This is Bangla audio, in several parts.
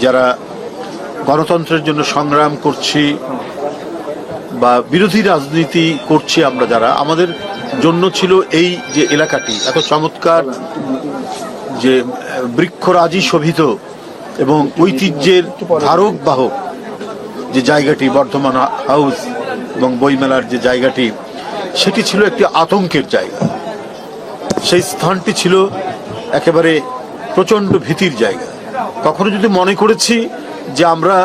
যারা গণতন্ত্রের জন্য সংগ্রাম করছি বা বিরোধী রাজনীতি করছি আমরা যারা, আমাদের জন্য ছিল এই যে এলাকাটি, এত চমৎকার যে বৃক্ষরাজি শোভিত এবং ঐতিহ্যের ধারক বাহক যে জায়গাটি, বর্ধমান হাউস এবং বইমেলার যে জায়গাটি, সেটি ছিল একটি আতঙ্কের জায়গা। সেই স্থানটি ছিল একেবারে প্রচণ্ড ভীতির জায়গা। কখনো যদি মনে করেছি যে আমরা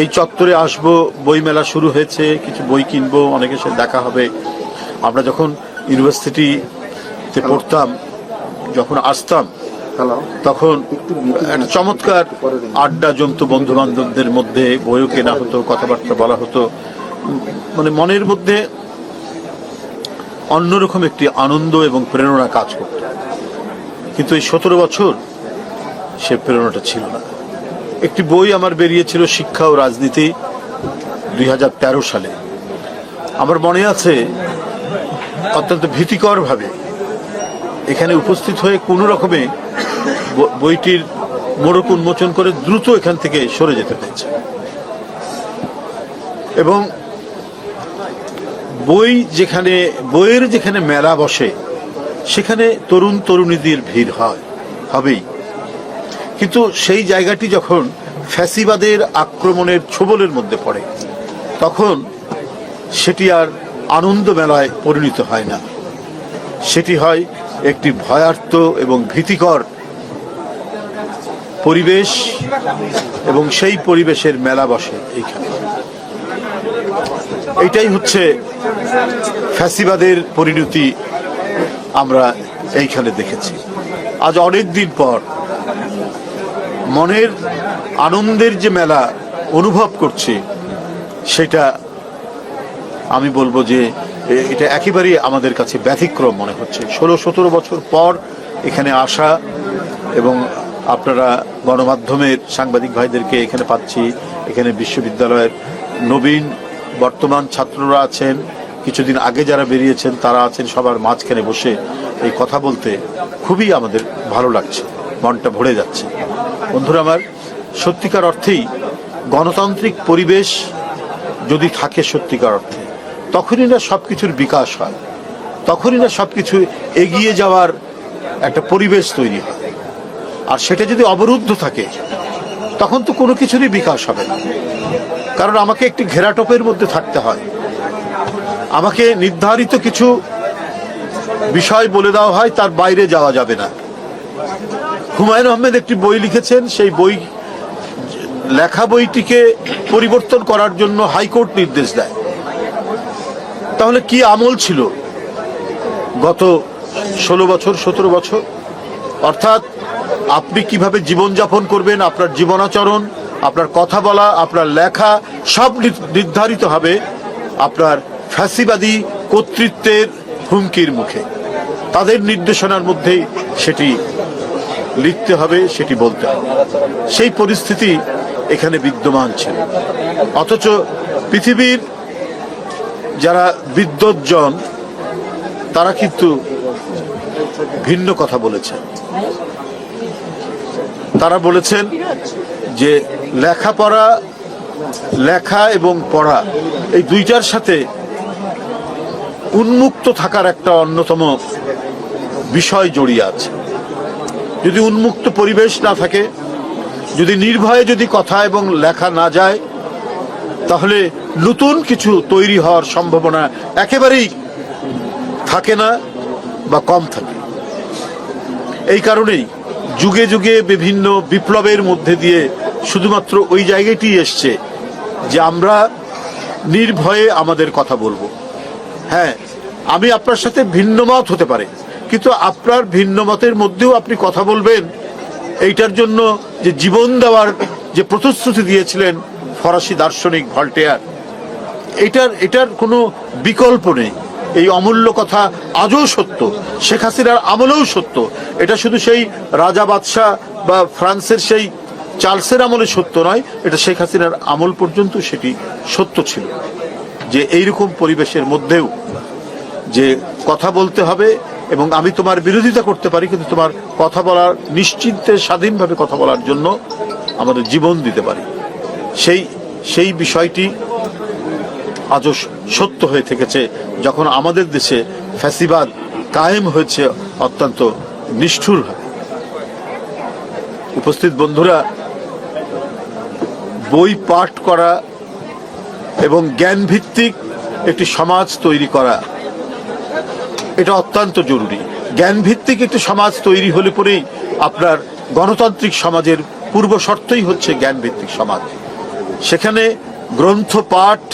এই চত্বরে আসব বইমেলা শুরু হয়েছে কিছু বই কিনবো অনেকের সাথে দেখা হবে। আমরা যখন ইউনিভার্সিটিতে পড়তাম যখন আসতাম তখন একটা চমৎকার আড্ডা জমতো বন্ধু বান্ধবদের মধ্যে বইও কেনা হতো কথাবার্তা বলা হতো। মানে মনের মধ্যে অন্যরকম একটি আনন্দ এবং প্রেরণা কাজ করত। কিন্তু এই সতেরো বছর সে প্রেরণাটা ছিল না। একটি বই আমার বেরিয়েছিল শিক্ষা ও রাজনীতি দুই হাজার তেরো সালে। আমার মনে আছে, অত্যন্ত ভীতিকরভাবে এখানে উপস্থিত হয়ে কোনো রকমে বইটির মোড়ক উন্মোচন করে দ্রুত এখান থেকে সরে যেতে হয়েছে। এবং বই যেখানে, বইয়ের যেখানে মেলা বসে, সেখানে তরুণ তরুণীদের ভিড় হয়, হবেই। কিন্তু সেই জায়গাটি যখন ফ্যাসিবাদের আক্রমণের ছোবলের মধ্যে পড়ে, তখন সেটি আর আনন্দ মেলায় পরিণত হয় না। সেটি হয় একটি ভয়ার্ত এবং ভীতিকর পরিবেশ এবং সেই পরিবেশের মেলা বসে এইখানে। এইটাই হচ্ছে ফ্যাসিবাদের পরিণতি আমরা এইখানে দেখেছি। আজ অনেক দিন পর মনের আনন্দের যে মেলা অনুভব করছি, সেটা আমি বলব যে এটা একেবারেই আমাদের কাছে ব্যতিক্রম মনে হচ্ছে। ষোলো, সতেরো বছর পর এখানে আসা এবং আপনারা গণমাধ্যমের সাংবাদিক ভাইদেরকে এখানে পাচ্ছি, এখানে বিশ্ববিদ্যালয়ের নবীন, বর্তমান ছাত্ররা আছেন, কিছুদিন আগে যারা বেরিয়েছেন, তারা আছেন সবার মাঝখানে বসে এই কথা বলতে খুবই আমাদের ভালো লাগছে, মনটা ভরে যাচ্ছে। বন্ধুরা আমার, সত্যিকার অর্থেই গণতান্ত্রিক পরিবেশ যদি থাকে সত্যিকার অর্থে, তখনই না সব কিছুর বিকাশ হয়, তখনই না সব কিছু এগিয়ে যাওয়ার একটা পরিবেশ তৈরি হয়। আর সেটা যদি অবরুদ্ধ থাকে, তখন তো কোনো কিছুরই বিকাশ হবে না। কারণ আমাকে একটি ঘেরাটোপের মধ্যে থাকতে হয়। আমাকে নির্ধারিত কিছু বিষয় বলে দেওয়া হয়, তার বাইরে যাওয়া যাবে না। হুমায়ুন আহমেদ একটি বই লিখেছেন, সেই বই লেখা বইটিকে পরিবর্তন করার জন্য হাইকোর্ট নির্দেশ দেয়। তাহলে কি আমল ছিল গত ষোলো বছর, সতেরো বছর? অর্থাৎ আপনি কীভাবে জীবনযাপন করবেন, আপনার জীবনাচরণ, আপনার কথা বলা, আপনার লেখা, সব নির্ধারিত হবে আপনার ফ্যাসিবাদী কর্তৃত্বের হুমকির মুখে। তাদের নির্দেশনার মধ্যেই সেটি লিখতে হবে, সেটি বলতে হবে। সেই পরিস্থিতি এখানে বিদ্যমান ছিল। অথচ পৃথিবীর যারা বিদ্বজ্জন, তারা কিন্তু ভিন্ন কথা বলেছেন। তারা বলেছেন যে লেখাপড়া, লেখা এবং পড়া এই দুইটার সাথে উন্মুক্ত থাকার একটা অন্যতম বিষয় জড়িয়ে আছে। যদি উন্মুক্ত পরিবেশ না থাকে, যদি নির্ভয়ে যদি কথা এবং লেখা না যায়, তাহলে নতুন কিছু তৈরি হওয়ার সম্ভাবনা একেবারেই থাকে না বা কম থাকে। এই কারণেই যুগে যুগে বিভিন্ন বিপ্লবের মধ্যে দিয়ে শুধুমাত্র ওই জায়গাটি এসছে যে আমরা নির্ভয়ে আমাদের কথা বলব। হ্যাঁ আমি আপনার সাথে ভিন্ন মত হতে পারে। কিন্তু আপনার ভিন্ন মতের মধ্যেও আপনি কথা বলবেন। এইটার জন্য যে জীবন দেওয়ার যে প্রতিশ্রুতি দিয়েছিলেন ফরাসি দার্শনিক ভল্টেয়ার, এটার এটার কোনো বিকল্প নেই। এই অমূল্য কথা আজও সত্য, শেখ হাসিনার আমলেও সত্য। এটা শুধু সেই রাজা বাদশাহ বা ফ্রান্সের সেই চার্লসের আমলে সত্য নয়, এটা শেখ হাসিনার আমল পর্যন্ত সেটি সত্য ছিল। যে এইরকম পরিবেশের মধ্যেও যে কথা বলতে হবে এবং আমি তোমার বিরোধিতা করতে পারি, কিন্তু তোমার কথা বলার নিশ্চিন্তে, স্বাধীনভাবে কথা বলার জন্য আমাদের জীবন দিতে পারি। সেই সেই বিষয়টি আজও সত্য হয়ে থেকেছে। যখন আমাদের দেশে ফ্যাসিবাদ কায়েম হয়েছে, অত্যন্ত নিষ্ঠুরভাবে উপস্থিত বন্ধুরা, বই পাঠ করা এবং জ্ঞান ভিত্তিক একটি সমাজ তৈরি করা এটা অত্যন্ত জরুরি। জ্ঞান ভিত্তিক একটি সমাজ তৈরি হলে পরেই আপনার গণতান্ত্রিক সমাজের পূর্ব শর্তই হচ্ছে জ্ঞান ভিত্তিক সমাজ। সেখানে গ্রন্থ, পাঠ,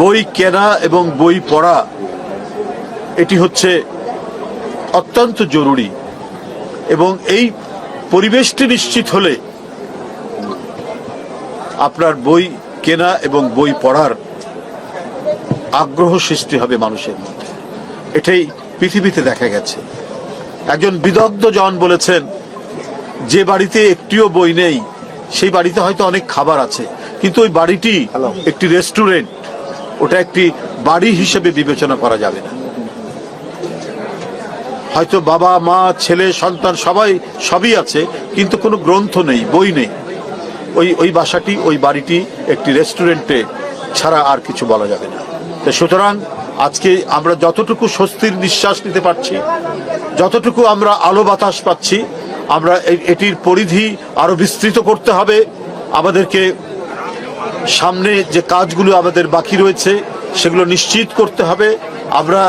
বই কেনা এবং বই পড়া, এটি হচ্ছে অত্যন্ত জরুরি এবং এই পরিবেশটি নিশ্চিত হলে আপনার বই কেনা এবং বই পড়ার আগ্রহ সৃষ্টি হবে মানুষের মধ্যে। এটাই পৃথিবীতে দেখা গেছে। একজন বিদগ্ধ জন বলেছেন যে বাড়িতে একটিও বই নেই সেই বাড়িতে হয়তো অনেক খাবার আছে কিন্তু ওই বাড়িটি একটি রেস্টুরেন্ট ওটা একটি বাড়ি হিসেবে বিবেচনা করা যাবে না। হয়তো বাবা মা ছেলে সন্তান সবাই সবই আছে কিন্তু কোনো গ্রন্থ নেই বই নেই। ওই ওই বাসাটি ওই বাড়িটি একটি রেস্টুরেন্টে ছাড়া আর কিছু বলা যাবে না। সুতরাং আজকে আমরা যতটুকু স্বস্তির নিঃশ্বাস নিতে পারছি, যতটুকু আমরা আলো বাতাস পাচ্ছি, আমরা এটির পরিধি আরও বিস্তৃত করতে হবে। আমাদেরকে সামনে যে কাজগুলো আমাদের বাকি রয়েছে, সেগুলো নিশ্চিত করতে হবে। আমরা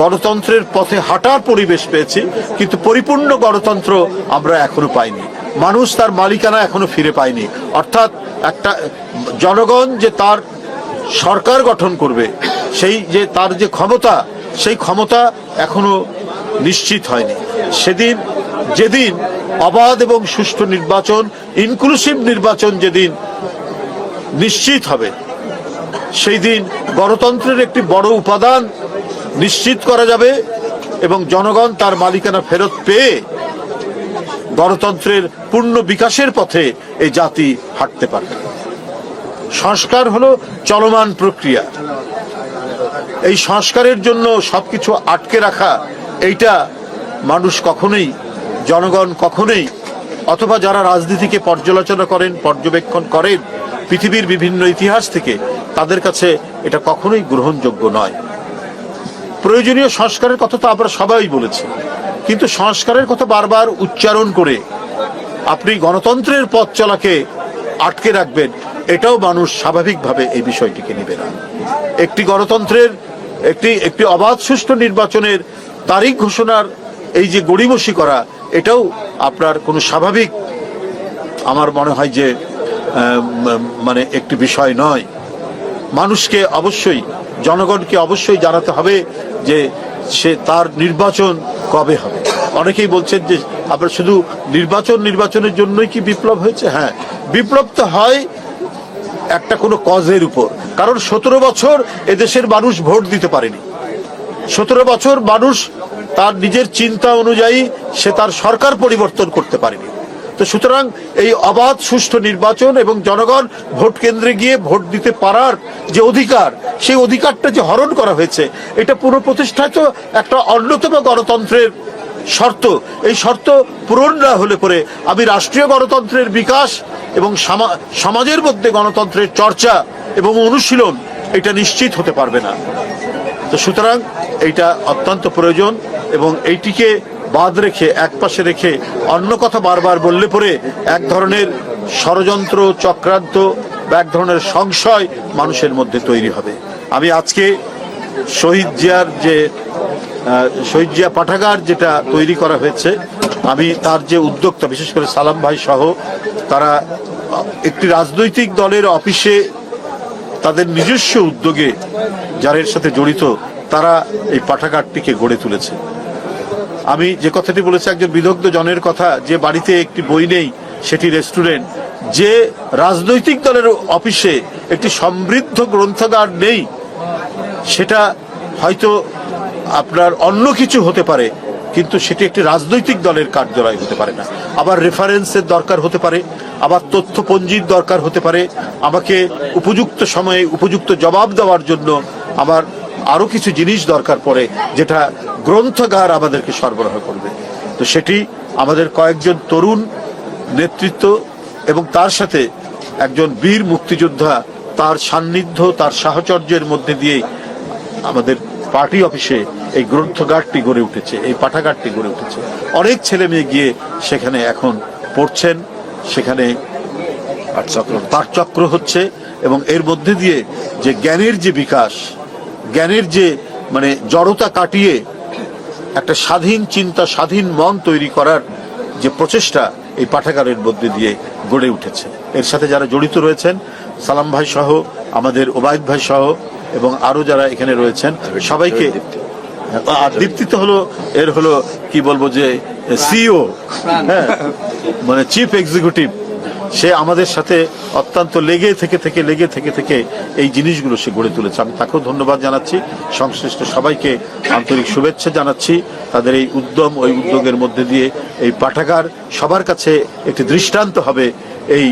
গণতন্ত্রের পথে হাঁটার পরিবেশ পেয়েছি, কিন্তু পরিপূর্ণ গণতন্ত্র আমরা এখনও পাইনি। মানুষ তার মালিকানা এখনও ফিরে পায়নি। অর্থাৎ একটা জনগণ যে তার সরকার গঠন করবে, সেই যে তার যে ক্ষমতা, সেই ক্ষমতা এখনও নিশ্চিত হয়নি। সেদিন, যেদিন অবাধ এবং সুষ্ঠু নির্বাচন ইনক্লুসিভ নির্বাচন যেদিন নিশ্চিত হবে, সেই দিন গণতন্ত্রের একটি বড় উপাদান নিশ্চিত করা যাবে এবং জনগণ তার মালিকানা ফেরত পেয়ে গণতন্ত্রের পূর্ণ বিকাশের পথে এই জাতি হাঁটতে পারবে। সংস্কার হলো চলমান প্রক্রিয়া। এই সংস্কারের জন্য সবকিছু আটকে রাখা, এইটা মানুষ কখনোই, জনগণ কখনোই, অথবা যারা রাজনীতিকে পর্যালোচনা করেন, পর্যবেক্ষণ করেন, পৃথিবীর বিভিন্ন ইতিহাস থেকে, তাদের কাছে এটা কখনোই গ্রহণযোগ্য নয়। প্রয়োজনীয় সংস্কারের কথা তো আমরা সবাই বলেছি, কিন্তু সংস্কারের কথা বারবার উচ্চারণ করে আপনি গণতন্ত্রের পথ চলাকে আটকে রাখবেন। এটাও মানুষ স্বাভাবিকভাবে এই বিষয়টিকে নেবে না। একটি গণতন্ত্রের, একটি একটি অবাধ সুষ্ঠু নির্বাচনের তারিখ ঘোষণার এই যে গড়িমসি করা, এটাও আপনার কোনো স্বাভাবিক, আমার মনে হয় যে মানে একটি বিষয় নয়। মানুষকে অবশ্যই, জনগণকে অবশ্যই জানাতে হবে যে সে তার নির্বাচন কবে হবে। অনেকেই বলছেন যে আপনার শুধু নির্বাচন, নির্বাচনের জন্যই কি বিপ্লব হয়েছে? হ্যাঁ বিপ্লব তো হয় একটা কোনো কজের উপর। কারণ সতেরো বছর এদেশের মানুষ ভোট দিতে পারেনি। সতেরো বছর মানুষ তার নিজের চিন্তা অনুযায়ী সে তার সরকার পরিবর্তন করতে পারেনি। তো সুতরাং এই অবাধ, সুষ্ঠু নির্বাচন এবং জনগণ ভোট কেন্দ্রে গিয়ে ভোট দিতে পারার যে অধিকার, সেই অধিকারটা যে হরণ করা হয়েছে, এটা পুরো প্রতিষ্ঠায় তো একটা অন্যতম গণতন্ত্রের শর্ত, এই শর্ত পূরণ না হলে পরে আমি রাষ্ট্রীয় গণতন্ত্রের বিকাশ এবং সামা- সমাজের মধ্যে গণতন্ত্রের চর্চা এবং অনুশীলন এটা নিশ্চিত হতে পারবে না। তো সুতরাং এইটা অত্যন্ত প্রয়োজন এবং এইটিকে বাদ রেখে, এক পাশে রেখে অন্য কথা বারবার বললে পরে এক ধরনের ষড়যন্ত্র, চক্রান্ত বা এক ধরনের সংশয় মানুষের মধ্যে তৈরি হবে। আমি আজকে শহীদ জিয়ার যে শহীদ জিয়া পাঠাগার যেটা তৈরি করা হয়েছে, আমি তার যে উদ্যোক্তা, বিশেষ করে সালাম ভাই সহ, তারা একটি রাজনৈতিক দলের অফিসে তাদের নিজস্ব উদ্যোগে যারা এর সাথে জড়িত, তারা এই পাঠাগারটিকে গড়ে তুলেছে। আমি যে কথাটি বলেছি, একজন বিদগ্ধ জনের কথা, যে বাড়িতে একটি বই নেই, সেটি রেস্টুরেন্ট, যে রাজনৈতিক দলের অফিসে একটি সমৃদ্ধ গ্রন্থাগার নেই সেটা হয়তো আপনার অন্য কিছু হতে পারে, কিন্তু সেটি একটি রাজনৈতিক দলের কার্যালয় হতে পারে না। আবার রেফারেন্সের দরকার হতে পারে, আবার তথ্যপঞ্জির দরকার হতে পারে। আমাকে উপযুক্ত সময়ে উপযুক্ত জবাব দেওয়ার জন্য আমার আরও কিছু জিনিস দরকার পড়ে, যেটা গ্রন্থাগার আমাদেরকে সরবরাহ করবে। তো সেটি আমাদের কয়েকজন তরুণ নেতৃত্ব এবং তার সাথে একজন বীর মুক্তিযোদ্ধা, তার সান্নিধ্য, তার সাহচর্যের মধ্যে দিয়েই আমাদের পার্টি অফিসে এই গ্রন্থগারটি গড়ে উঠেছে, এই পাঠাগারটি গড়ে উঠেছে। অনেক ছেলে মেয়ে গিয়ে সেখানে এখন পড়ছেন, সেখানে পাঠচক্র হচ্ছে এবং এর মধ্যে দিয়ে যে জ্ঞানের যে বিকাশ, জ্ঞানের যে মানে জড়তা কাটিয়ে একটা স্বাধীন চিন্তা, স্বাধীন মন তৈরি করার যে প্রচেষ্টা এই পাঠাগারের মধ্যে দিয়ে গড়ে উঠেছে। এর সাথে যারা জড়িত রয়েছেন, সালাম ভাই সহ, আমাদের ওবায়দ ভাই সহ এবং আরও যারা এখানে রয়েছেন, সবাইকে, আর দীপ্তি তো হলো, এর হলো, কি বলব যে সিও হ্যাঁ মানে চিফ এক্সিকিউটিভ, সে আমাদের সাথে অত্যন্ত লেগে থেকে থেকে, লেগে থেকে থেকে এই জিনিসগুলো সে গড়ে তুলেছে। আমি তাকেও ধন্যবাদ জানাচ্ছি। সংশ্লিষ্ট সবাইকে আন্তরিক শুভেচ্ছা জানাচ্ছি। তাদের এই উদ্যম, ওই উদ্যোগের মধ্যে দিয়ে এই পাঠাগার সবার কাছে একটি দৃষ্টান্ত হবে এই